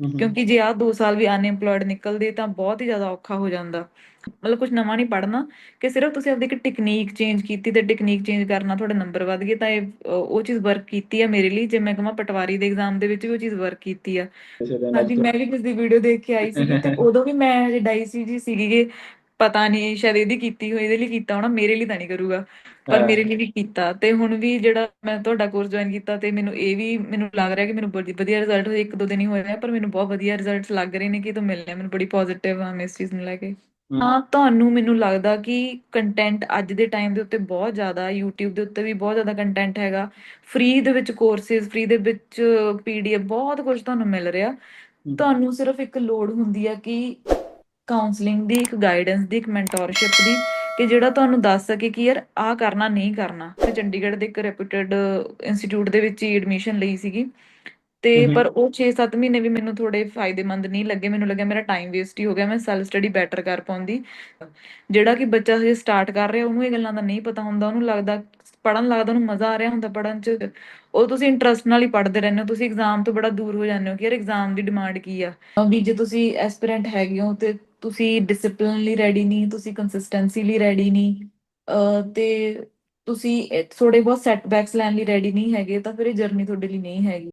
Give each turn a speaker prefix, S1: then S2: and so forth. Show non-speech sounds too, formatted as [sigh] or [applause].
S1: ਕਿਉਂਕਿ ਜੇ ਆਹ 2 ਸਾਲ ਵੀ ਅਨਇੰਪਲੋਇਡ ਨਿਕਲਦੇ ਤਾਂ ਬਹੁਤ ਹੀ ਜ਼ਿਆਦਾ ਔਖਾ ਹੋ ਜਾਂਦਾ। ਮਤਲਬ ਕੁਝ ਨਵਾਂ ਨਹੀਂ ਪੜ੍ਹਨਾ ਕਿ ਸਿਰਫ ਤੁਸੀਂ ਆਪਦੀ ਇੱਕ ਟੈਕਨੀਕ ਚੇਂਜ ਕੀਤੀ ਤੇ ਟੈਕਨੀਕ ਚੇਂਜ ਕਰਨਾ ਤੁਹਾਡੇ ਨੰਬਰ ਵਧ ਗਏ ਤਾਂ ਇਹ ਉਹ ਚੀਜ਼ ਵਰਕ ਕੀਤੀ ਆ ਮੇਰੇ ਲਈ। ਜੇ ਮੈਂ ਕਹਾਂ ਪਟਵਾਰੀ ਦੇ ਐਗਜ਼ਾਮ ਦੇ ਵਿੱਚ ਵੀ ਉਹ ਚੀਜ਼ ਵਰਕ ਕੀਤੀ ਆ। ਹਾਂਜੀ ਮੈਂ ਵੀ ਕਿਸੇ ਦੀ ਵੀਡੀਓ ਦੇਖ ਕੇ ਆਈ ਸੀਗੀ ਤੇ [laughs] ਉਦੋਂ ਵੀ ਮੈਂ ਹਜੇ ਡਾਈ ਸੀ ਜੀ ਸੀਗੀ ਪਤਾ ਨਹੀਂ ਸ਼ਾਇਦ ਇਹਦੀ ਕੀਤੀ ਹੋਈ ਇਹਦੇ ਲਈ ਕੀਤਾ ਹੋਣਾ ਮੇਰੇ ਲਈ ਤਾਂ ਨਹੀਂ ਕਰੂਗਾ ਪਰ ਮੇਰੇ ਲਈ ਵੀ ਕੀਤਾ। ਤੇ ਹੁਣ ਵੀ ਜਿਹੜਾ ਮੈਂ ਤੁਹਾਡਾ ਕੋਰਸ ਜੁਆਇਨ ਕੀਤਾ ਤੇ ਮੈਨੂੰ ਇਹ ਵੀ ਮੈਨੂੰ ਲੱਗ ਰਿਹਾ ਕਿ ਮੈਨੂੰ ਬੜੀ ਵਧੀਆ ਰਿਜ਼ਲਟ ਹੋਏ ਇੱਕ ਦੋ ਦਿਨ ਹੀ ਹੋਏ ਆ ਪਰ ਮੈਨੂੰ ਬਹੁਤ ਵਧੀਆ ਰਿਜ਼ਲਟਸ ਲੱਗ ਰਹੇ ਨੇ ਕਿ ਤੋਂ ਮਿਲਨੇ ਆ ਮੈਨੂੰ ਬੜੀ ਪੋਜ਼ਿਟਿਵ ਆ ਮੈਂ ਇਸ ਚੀਜ਼ ਨੂੰ ਲੈ ਕੇ। ਹਾਂ। ਤੁਹਾਨੂੰ ਮੈਨੂੰ ਲੱਗਦਾ ਕਿ ਕੰਟੈਂਟ ਅੱਜ ਦੇ ਟਾਈਮ ਦੇ ਉੱਤੇ ਬਹੁਤ ਜ਼ਿਆਦਾ YouTube ਦੇ ਉੱਤੇ ਵੀ ਬਹੁਤ ਜ਼ਿਆਦਾ ਕੰਟੈਂਟ ਹੈਗਾ ਫ੍ਰੀ ਦੇ ਵਿੱਚ ਕੋਰਸਿਸ ਫ੍ਰੀ ਦੇ ਵਿੱਚ ਪੀਡੀਐਫ ਬਹੁਤ ਕੁਝ ਤੁਹਾਨੂੰ ਮਿਲ ਰਿਹਾ। ਤੁਹਾਨੂੰ ਸਿਰਫ ਇੱਕ ਲੋੜ ਹੁੰਦੀ ਆ ਕਿ ਕਾਉਂਸਲਿੰਗ ਦੀ ਇੱਕ ਗਾਈਡੈਂਸ ਦੀ ਇੱਕ ਮੈਂਟੋਰਸ਼ਿਪ ਦੀ ਕਿ ਜਿਹੜਾ ਤੁਹਾਨੂੰ ਦੱਸ ਸਕੇ ਕਿ ਯਾਰ ਆਹ ਕਰਨਾ ਨਹੀਂ ਕਰਨਾ। ਮੈਂ ਚੰਡੀਗੜ੍ਹ ਦੇ ਇੱਕ ਰੈਪਿਊਟਡ ਇੰਸਟੀਚਿਊਟ ਦੇ ਵਿੱਚ ਹੀ ਐਡਮਿਸ਼ਨ ਲਈ ਸੀਗੀ। ਤੇ। ਪਰ ਉਹ 6-7 ਮਹੀਨੇ ਵੀ ਮੈਨੂੰ ਥੋੜੇ ਫਾਇਦੇਮੰਦ ਨਹੀਂ ਲੱਗੇ। ਮੈਨੂੰ ਲੱਗਿਆ ਮੇਰਾ ਟਾਈਮ ਵੇਸਟ ਹੀ ਹੋ ਗਿਆ। ਮੈਂ ਸੈਲਫ ਸਟੱਡੀ ਬੈਟਰ ਕਰ ਪਾਉਂਦੀ। ਜਿਹੜਾ ਕਿ ਬੱਚਾ ਹਜੇ ਸਟਾਰਟ ਕਰ ਰਿਹਾ ਉਹਨੂੰ ਇਹ ਗੱਲਾਂ ਦਾ ਨਹੀਂ ਪਤਾ ਹੁੰਦਾ। ਉਹਨੂੰ ਲੱਗਦਾ ਪੜਨ ਲੱਗਦਾ, ਉਹਨੂੰ ਮਜ਼ਾ ਆ ਰਿਹਾ ਹੁੰਦਾ ਪੜਨ 'ਚ। ਉਹ ਤੁਸੀਂ ਇੰਟਰਸਟ ਨਾਲ ਹੀ ਪੜ੍ਹਦੇ ਰਹਿੰਦੇ ਹੋ, ਤੁਸੀਂ ਐਗਜ਼ਾਮ ਤੋਂ ਬੜਾ ਦੂਰ ਹੋ ਜਾਂਦੇ ਹੋ ਕਿ ਯਾਰ ਐਗਜ਼ਾਮ ਦੀ ਡਿਮਾਂਡ ਕੀ ਆ। ਵੀ ਜੇ ਤੁਸੀਂ ਐਸਪੀਰੈਂਟ ਹੈਗੇ ਹੋ ਤੇ ਤੁਸੀਂ ਡਿਸਪਲਿਨ ਲਈ ਰੈਡੀ ਨਹੀਂ, ਤੁਸੀਂ ਕੰਸਿਸਟੈਂਸੀ ਲਈ ਰੈਡੀ ਨਹੀਂ ਤੇ ਤੁਸੀਂ ਇਹ ਥੋੜੇ ਬਹੁਤ ਸੈਟਬੈਕਸ ਲੈਣ ਲਈ ਰੈਡੀ ਨਹੀਂ ਹੈਗੇ, ਤਾਂ ਫਿਰ ਇਹ ਜਰਨੀ ਤੁਹਾਡੇ ਲਈ ਨਹੀਂ ਹੈਗੀ।